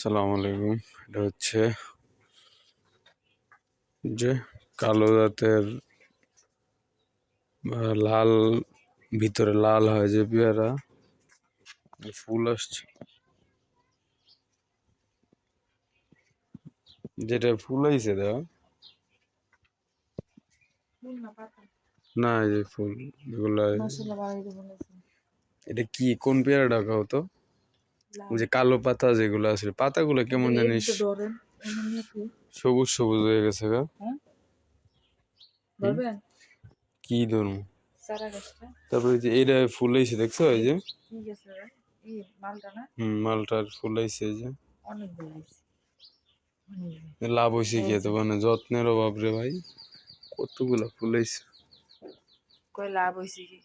সালাম আলাইকুম। এটা হচ্ছে যে কালো জাতের লাল ভিতরে লাল হয় যে পেয়ারা। ফুল আসছে। যেটা ফুল হয়েছে দেওয়া না এই যে ফুল এগুলা এটা কি কোন পেয়ারা ডাকা হতো যে কালো পাতা যেগুলো আছে পাতাগুলো কেমন জানিস? সবুজ সবুজ হয়ে গেছে গা। ধরবেন? কি ধরুন তারপরে যে এইটা ফুল হয়েছে দেখছ? এই যে? হুম মালটার ফুল হয়েছে এই যে। লাভ হয়েছে কি এত? মানে যত্নের অভাব রে ভাই। কতগুলা ফুল কই লাভ হয়েছে কি?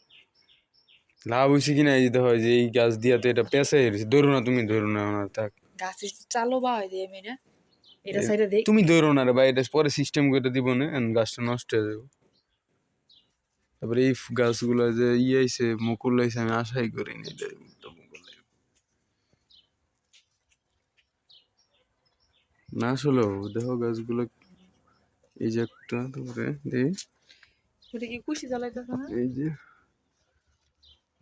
লাভ হয়েছে কিনা এই হয় যে এই গাছ দিয়া তো এটা পেঁচে গেছে। ধরো না তুমি ধরো না না থাক। গাছে চালো বা হয় দিয়ে মেয়েরা এটা সাইডে দেখ। তুমি ধরো না রে ভাই এটা পরে সিস্টেম করে দিব না গাছটা নষ্ট হয়ে যাবে। তারপরে এই গাছগুলো যে ইয়ে আইছে মুকুল আইছে আমি আশাই করিনি এটা। না আসলে দেখো গাছগুলো এই যে একটা তারপরে এই যে।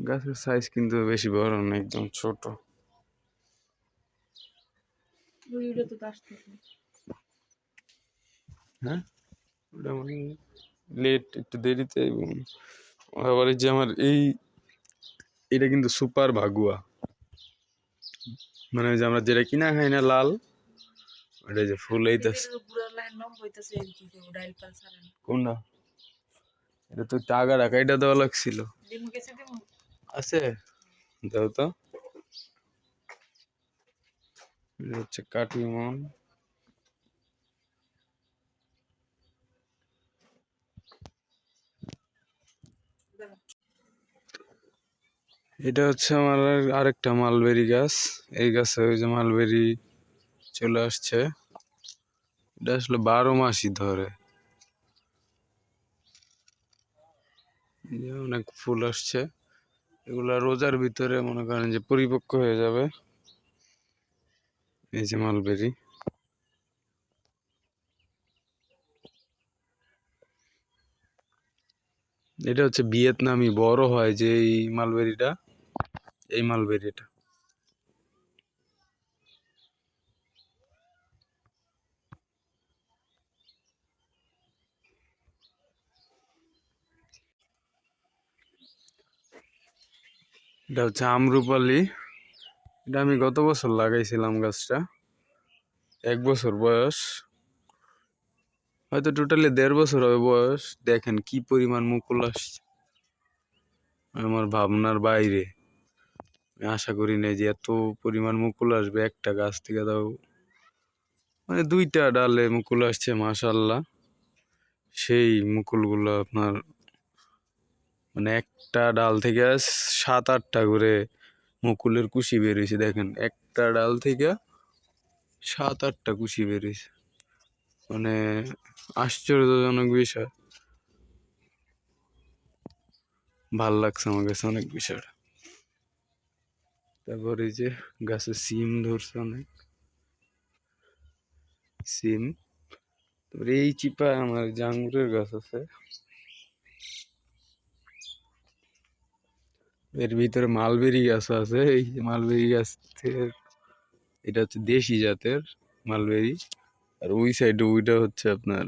গাছের সাইজ কিন্তু বেশি বড় না একদম ছোট। হ্যাঁ? ওটা মানে লেট একটু দেরিতে এবং আবার এই যে আমার এই এটা কিন্তু সুপার ভাগুয়া। মানে যে আমরা যেটা কিনা খাই না লাল ওটা যে ফুল এইতাছে কোনটা? এটা তো টাকা রাখা এটা দেওয়া লাগছিল। আছে? দাও তো। হচ্ছে কাটিমন এটা হচ্ছে আমার আর- আরেকটা মালবেরি গাছ। এই গাছে ওই যে মালবেরি চলে আসছে। এটা আসলে বারো মাসই ধরে। অনেক ফুল আসছে। এগুলা রোজার ভিতরে মনে করেন যে পরিপক্ক হয়ে যাবে। এই যে মালবেরি। এটা হচ্ছে ভিয়েতনামি, বড় হয় যে এই মালবেরিটা। এই মালবেরিটা। এটা হচ্ছে আমরুপালি। এটা আমি গত বছর লাগাইছিলাম গাছটা। এক বছর বয়স। হয়তো টোটালি দেড় বছর হবে বয়স। দেখেন কি পরিমাণ মুকুল আসছে। আমার ভাবনার বাইরে। আমি আশা করি নাই যে এত পরিমাণ মুকুল আসবে একটা গাছ থেকে তাও। মানে দুইটা ডালে মুকুল আসছে মাশাল্লাহ সেই মুকুলগুলো আপনার মানে একটা ডাল থেকে সাত আটটা করে মুকুলের কুশি বেরিয়েছে, দেখেন। একটা ডাল থেকে সাত আটটা কুশি বেরিয়েছে। মানে আশ্চর্যজনক বিষয়। ভালো লাগছে আমার কাছে অনেক বিষয়টা। তারপরে এই যে গাছে সিম ধরছে অনেক। সিম। তারপরে এই চিপা আমার যে আঙ্গুরের গাছ আছে। এর ভিতরে মালবেরি গাছ আছে, এই মালবেরি গাছ এটা হচ্ছে দেশি জাতের মালবেরি। আর ওই সাইডে ওইটা হচ্ছে আপনার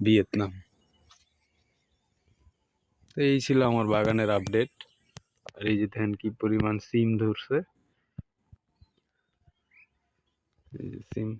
ভিয়েতনাম। তো এই ছিল আমার বাগানের আপডেট আর এই যে দেখেন কি পরিমাণ সিম ধরছে। সিম।